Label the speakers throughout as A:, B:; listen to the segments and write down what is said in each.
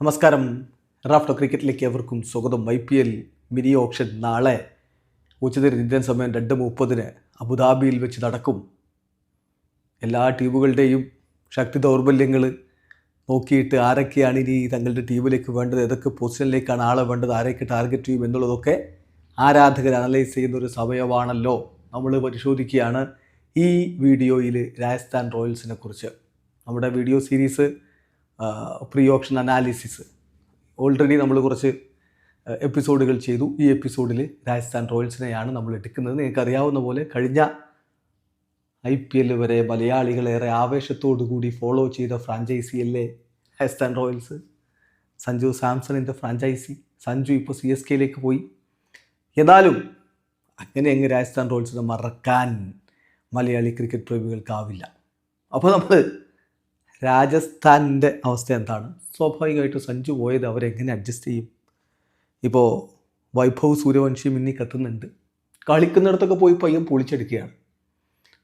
A: നമസ്കാരം. റാഫ്റ്റോ ക്രിക്കറ്റിലേക്ക് എവർക്കും സ്വാഗതം. I P L mini auction നാളെ ഉച്ചതിരി ഇന്ത്യൻ സമയം രണ്ട് മുപ്പതിന് അബുദാബിയിൽ വെച്ച് നടക്കും. എല്ലാ ടീമുകളുടെയും ശക്തി ദൗർബല്യങ്ങൾ നോക്കിയിട്ട് ആരൊക്കെയാണ് ഇനി തങ്ങളുടെ ടീമിലേക്ക് വേണ്ടത് ഏതൊക്കെ പൊസിഷനിലേക്കാണ് ആളെ വേണ്ടത് ആരൊക്കെ ടാർഗറ്റ് ചെയ്യും എന്നുള്ളതൊക്കെ ആരാധകർ അനലൈസ് ചെയ്യുന്ന ഒരു സമയമാണല്ലോ. നമ്മൾ പരിശോധിക്കുകയാണ് ഈ വീഡിയോയിൽ രാജസ്ഥാൻ റോയൽസിനെ കുറിച്ച്. നമ്മുടെ video series pre auction analysis already നമ്മൾ കുറച്ച് എപ്പിസോഡുകൾ ചെയ്തു. ഈ എപ്പിസോഡിൽ രാജസ്ഥാൻ റോയൽസിനെയാണ് നമ്മൾ എടുക്കുന്നത്. നിങ്ങൾക്ക് അറിയാവുന്ന പോലെ കഴിഞ്ഞ ഐ പി എൽ വരെ മലയാളികളേറെ ആവേശത്തോടു കൂടി ഫോളോ ചെയ്ത ഫ്രാഞ്ചൈസി അല്ലേ രാജസ്ഥാൻ റോയൽസ് സഞ്ജു സാംസണിന്റെ ഫ്രാഞ്ചൈസി. സഞ്ജു ഇപ്പോൾ സി എസ് കെയിലേക്ക് പോയി. എന്നാലും അങ്ങനെ അങ്ങ് രാജസ്ഥാൻ റോയൽസിനെ മറക്കാൻ മലയാളി ക്രിക്കറ്റ് പ്രേമികൾക്കാവില്ല അപ്പോൾ നമ്മൾ രാജസ്ഥാനിന്റെ അവസ്ഥ എന്താണ്? സ്വാഭാവികമായിട്ടും സഞ്ജു പോയത് അവരെങ്ങനെ അഡ്ജസ്റ്റ് ചെയ്യും? ഇപ്പോൾ വൈഭവ് സൂര്യവംശി മിന്നി കത്തുന്നുണ്ട്. കളിക്കുന്നിടത്തൊക്കെ പോയി പയ്യൻ പൊളിച്ചെടുക്കുകയാണ്.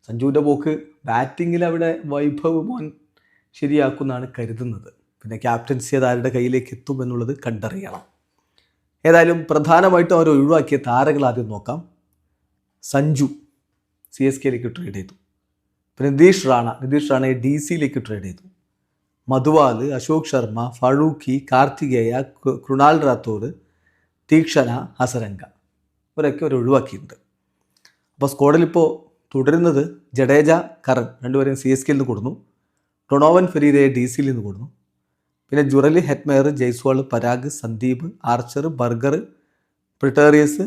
A: സഞ്ജുവിന്റെ പോക്ക് ബാറ്റിങ്ങിൽ അവിടെ വൈഭവ് മോൻ ശരിയാക്കുമെന്നാണ് കരുതുന്നത്. പിന്നെ ക്യാപ്റ്റൻസി അത് ആരുടെ കയ്യിലേക്ക് എത്തും എന്നുള്ളത് കണ്ടറിയണം. ഏതായാലും പ്രധാനമായിട്ടും അവർ ഒഴിവാക്കിയ താരങ്ങൾ ആദ്യം നോക്കാം. സഞ്ജു സി എസ് കെയിലേക്ക് ട്രേഡ് ചെയ്തു. നിതീഷ് റാണ. നിതീഷ് റാണയെ ഡി സിയിലേക്ക് ട്രേഡ് ചെയ്തു. മധുവാൽ അശോക് ശർമ്മ ഫറൂഖി കാർത്തികേയ കൃണാൽ റാത്തോഡ് തീക്ഷണ ഹസരംഗ ഇവരൊക്കെ അവർ ഒഴിവാക്കിയിട്ടുണ്ട്. അപ്പോൾ സ്ക്വാഡിൽ ഇപ്പോൾ തുടരുന്നത് ജഡേജ കറൻ രണ്ടുപേരെയും സി എസ് കെയിൽ നിന്ന് കൊടുന്നു. ടൊണോവൻ ഫെരീരയെ ഡി സിയിൽ നിന്ന് കൊടുന്നു. പിന്നെ ജുറലി Hetmyer Jaiswal Parag Sandeep Archer Burger Pretorius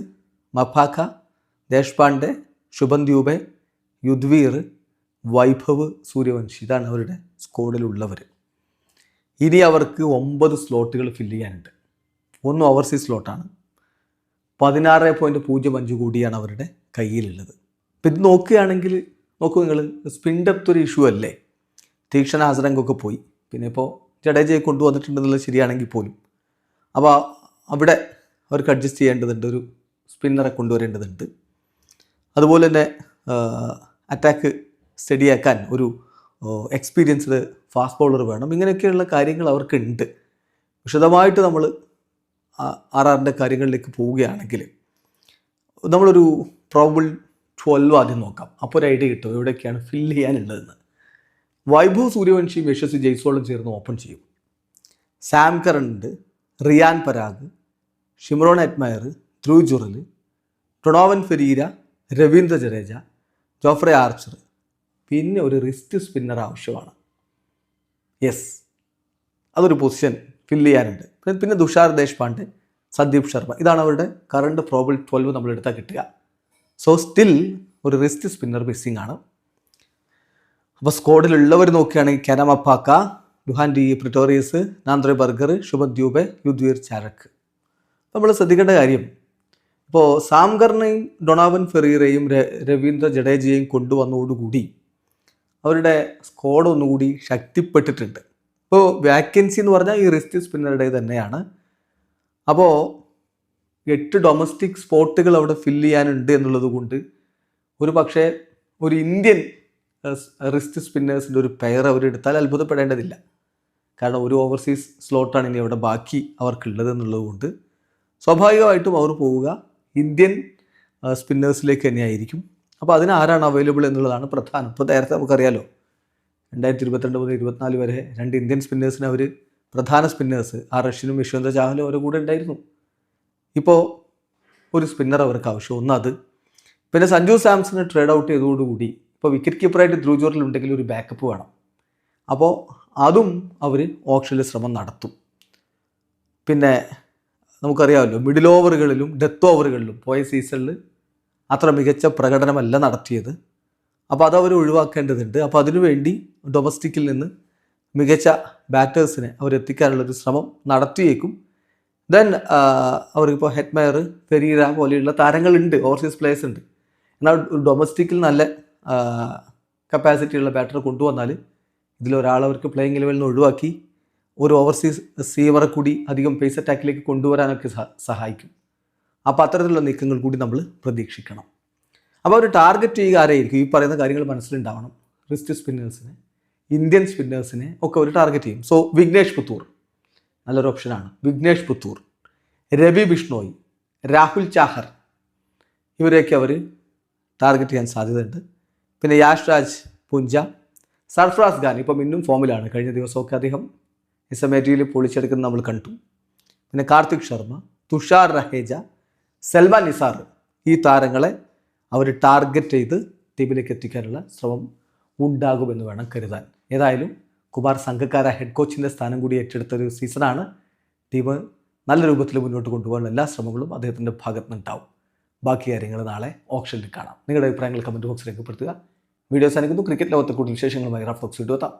A: Maphaka Deshpande Shubham Dubey Yudhvir Vaibhav Suryavanshi. ഇതാണ് അവരുടെ സ്ക്വാഡിലുള്ളവർ ഇനി അവർക്ക് ഒമ്പത് സ്ലോട്ടുകൾ ഫില്ല് ചെയ്യാനുണ്ട്. ഒന്ന് ഓവർസീസ് സ്ലോട്ടാണ് പതിനാറ് പോയിന്റ് പൂജ്യം അഞ്ച് കൂടിയാണ് അവരുടെ കയ്യിലുള്ളത്. അപ്പം ഇത് നോക്കുകയാണെങ്കിൽ നോക്കൂ നിങ്ങൾ സ്പിൻ ഡെപ്ത് ഒരു ഇഷ്യൂ അല്ലേ? തീക്ഷണ ഹസരംഗൊക്കെ പോയി. പിന്നെ ഇപ്പോൾ ജഡേജയെ കൊണ്ടുവന്നിട്ടുണ്ടെന്നുള്ളത് ശരിയാണെങ്കിൽ പോലും. അപ്പോൾ അവിടെ അവർക്ക് അഡ്ജസ്റ്റ് ചെയ്യേണ്ടതുണ്ട് ഒരു സ്പിന്നറെ കൊണ്ടുവരേണ്ടതുണ്ട്. അതുപോലെ തന്നെ അറ്റാക്ക് സ്റ്റഡിയാക്കാൻ ഒരു എക്സ്പീരിയൻസ്ഡ് ഫാസ്റ്റ് ബോളർ വേണം. ഇങ്ങനെയൊക്കെയുള്ള കാര്യങ്ങൾ അവർക്കുണ്ട്. വിശദമായിട്ട് നമ്മൾ ആർ ആറിന്റെ കാര്യങ്ങളിലേക്ക് പോവുകയാണെങ്കിൽ നമ്മളൊരു പ്രോബിൾ ട്വൽവ് ആദ്യം നോക്കാം. അപ്പോൾ ഒരു ഐഡിയ കിട്ടും. എവിടെയൊക്കെയാണ് ഫില്ല് ചെയ്യാനുള്ളതെന്ന്. വൈഭവ് സൂര്യവംശിയും യശസ്വി ജയ്സ്വാളും ചേർന്ന് ഓപ്പൺ ചെയ്യും. സാം കറണ്ട് ഉണ്ട് Riyan Parag Shimron Hetmyer Dhruv Jurel Donovan Ferreira Ravindra Jadeja Jofra Archer പിന്നെ ഒരു റിസ്റ്റ് സ്പിന്നർ ആവശ്യമാണ്. യെസ് അതൊരു പൊസിഷൻ ഫില്ല് ചെയ്യാനുണ്ട്. പിന്നെ- തുഷാർ ദേശ്പാണ്ഡെ സന്ദീപ് ശർമ്മ. ഇതാണ് അവരുടെ കറണ്ട് പ്രോബിൾ ട്വൽവ് നമ്മൾ എടുത്താൽ കിട്ടുക. സോ സ്റ്റിൽ ഒരു റിസ്റ്റ് സ്പിന്നർ മിസ്സിംഗ് ആണ്. അപ്പോൾ സ്ക്വാഡിലുള്ളവർ നോക്കുകയാണെങ്കിൽ കനമപ്പാക്ക Lhuan dre Pretorius Nandre Burger Shubham Dubey Yudhvir Charak നമ്മൾ ശ്രദ്ധിക്കേണ്ട കാര്യം ഇപ്പോൾ സാംകറിനെയും ഡൊണാവൻ ഫെറീറയും രവീന്ദ്ര ജഡേജയെയും കൊണ്ടുവന്നതോടുകൂടി അവരുടെ സ്ക്വാഡ് ഒന്നുകൂടി ശക്തിപ്പെട്ടിട്ടുണ്ട്. ഇപ്പോൾ വാക്കൻസി എന്ന് പറഞ്ഞാൽ ഈ റിസ്റ്റ് സ്പിന്നറുടെ തന്നെയാണ്. അപ്പോൾ എട്ട് ഡൊമസ്റ്റിക് സ്പോട്ടുകൾ അവിടെ ഫില്ല് ചെയ്യാനുണ്ട് എന്നുള്ളത് കൊണ്ട് ഒരു പക്ഷേ ഒരു ഇന്ത്യൻ റിസ്റ്റ് സ്പിന്നേഴ്സിന്റെ ഒരു പെയർ അവരെടുത്താൽ അത്ഭുതപ്പെടേണ്ടതില്ല. കാരണം ഒരു ഓവർസീസ് സ്ലോട്ടാണ് ഇനി അവിടെ ബാക്കി അവർക്കുള്ളത് എന്നുള്ളത് കൊണ്ട്. സ്വാഭാവികമായിട്ടും അവർ പോവുക. ഇന്ത്യൻ സ്പിന്നേഴ്സിലേക്ക് തന്നെയായിരിക്കും. അപ്പോൾ അതിന് ആരാണ് അവൈലബിൾ എന്നുള്ളതാണ് പ്രധാനം. ഇപ്പോൾ നേരത്തെ നമുക്കറിയാലോ രണ്ടായിരത്തി ഇരുപത്തിരണ്ട് മുതൽ ഇരുപത്തിനാല് വരെ രണ്ട് ഇന്ത്യൻ സ്പിന്നേഴ്സിന് അവർ പ്രധാന സ്പിന്നേഴ്സ് ആ റഷ്യനും യശ്വന്ത ചാഹലും അവരുടെ കൂടെ ഉണ്ടായിരുന്നു. ഇപ്പോൾ ഒരു സ്പിന്നർ അവർക്ക് ആവശ്യം. ഒന്ന് അത്. പിന്നെ സഞ്ജു സാംസണ് ട്രേഡ് ഔട്ട് ചെയ്തതോടുകൂടി ഇപ്പോൾ വിക്കറ്റ് കീപ്പറായിട്ട് ധ്രുവ് ജോറിൽ ഉണ്ടെങ്കിൽ ഒരു ബാക്കപ്പ് വേണം. അപ്പോൾ അതും അവർ ഓപ്ഷനിൽ ശ്രമം നടത്തും. പിന്നെ നമുക്കറിയാമല്ലോ മിഡിൽ ഓവറുകളിലും ഡെത്ത് ഓവറുകളിലും പോയ സീസണിൽ അത്ര മികച്ച പ്രകടനമല്ല നടത്തിയത്. അപ്പോൾ അത് അവർ ഒഴിവാക്കേണ്ടതുണ്ട്. അപ്പോൾ അതിനുവേണ്ടി ഡൊമസ്റ്റിക്കിൽ നിന്ന് മികച്ച ബാറ്റേഴ്സിനെ അവരെത്തിക്കാനുള്ളൊരു ശ്രമം നടത്തിയേക്കും. ദെൻ അവർക്കിപ്പോൾ ഹെറ്റ്മയർ ഫെരീര പോലെയുള്ള താരങ്ങളുണ്ട്. ഓവർസീസ് പ്ലേയേഴ്സ് ഉണ്ട്. എന്നാൽ ഡൊമസ്റ്റിക്കിൽ നല്ല കപ്പാസിറ്റിയുള്ള ബാറ്റർ കൊണ്ടുവന്നാൽ ഇതിലൊരാൾ അവർക്ക് പ്ലേയിങ് ലെവലിൽ നിന്ന് ഒഴിവാക്കി ഒരു ഓവർസീസ് സീവറെ കൂടി അധികം പേസ് അറ്റാക്കിലേക്ക് കൊണ്ടുവരാനൊക്കെ സഹായിക്കും. അപ്പോൾ അത്തരത്തിലുള്ള നീക്കങ്ങൾ കൂടി നമ്മൾ പ്രതീക്ഷിക്കണം. അപ്പോൾ ഒരു ടാർഗറ്റ് ചെയ്യുക ആരായിരിക്കും ഈ പറയുന്ന കാര്യങ്ങൾ മനസ്സിലുണ്ടാവണം. റിസ്റ്റ് സ്പിന്നേഴ്സിനെ ഇന്ത്യൻ സ്പിന്നേഴ്സിനെ ഒക്കെ ഒരു ടാർഗറ്റ് ചെയ്യും. സോ വിഘ്നേഷ് പുത്തൂർ നല്ലൊരു ഓപ്ഷനാണ് വിഘ്നേഷ് പുത്തൂർ രവി ബിഷ്ണോയ് രാഹുൽ ചാഹർ ഇവരെയൊക്കെ അവർ ടാർഗറ്റ് ചെയ്യാൻ സാധ്യതയുണ്ട്. പിന്നെ യാഷ് രാജ് പുഞ്ച സർഫ്രാസ് ഖാൻ ഇപ്പം ഇന്നും ഫോമിലാണ് കഴിഞ്ഞ ദിവസമൊക്കെ അദ്ദേഹം എസ് എം എ ടിയിൽ പൊളിച്ചെടുക്കുന്നത് നമ്മൾ കണ്ടു. പിന്നെ കാർത്തിക് ശർമ്മ. തുഷാർ രഹേജ സൽമാൻ നിസാർ ഈ താരങ്ങളെ അവർ ടാർഗറ്റ് ചെയ്ത് ടീമിലേക്ക് എത്തിക്കാനുള്ള ശ്രമം ഉണ്ടാകുമെന്ന് വേണം കരുതാൻ. ഏതായാലും കുമാർ സംഘക്കാര ഹെഡ് കോച്ചിന്റെ സ്ഥാനം കൂടി ഏറ്റെടുത്തൊരു സീസണാണ് ടീം നല്ല രൂപത്തിൽ മുന്നോട്ട് കൊണ്ടുപോകാനുള്ള എല്ലാ ശ്രമങ്ങളും അദ്ദേഹത്തിന്റെ ഭാഗത്ത് നിന്നുണ്ടാവും ബാക്കി കാര്യങ്ങൾ നാളെ ഓപ്ഷനിൽ കാണാം. നിങ്ങളുടെ അഭിപ്രായങ്ങൾ കമന്റ് ബോക്സിൽ രേഖപ്പെടുത്തുക. വീഡിയോസ് അനുഭവിക്കുന്നു ക്രിക്കറ്റ് ലോകത്തെ കൂടുതൽ വിശേഷങ്ങളുമായി റഫ് ബോക്സ് ഇട്ടുവെത്താം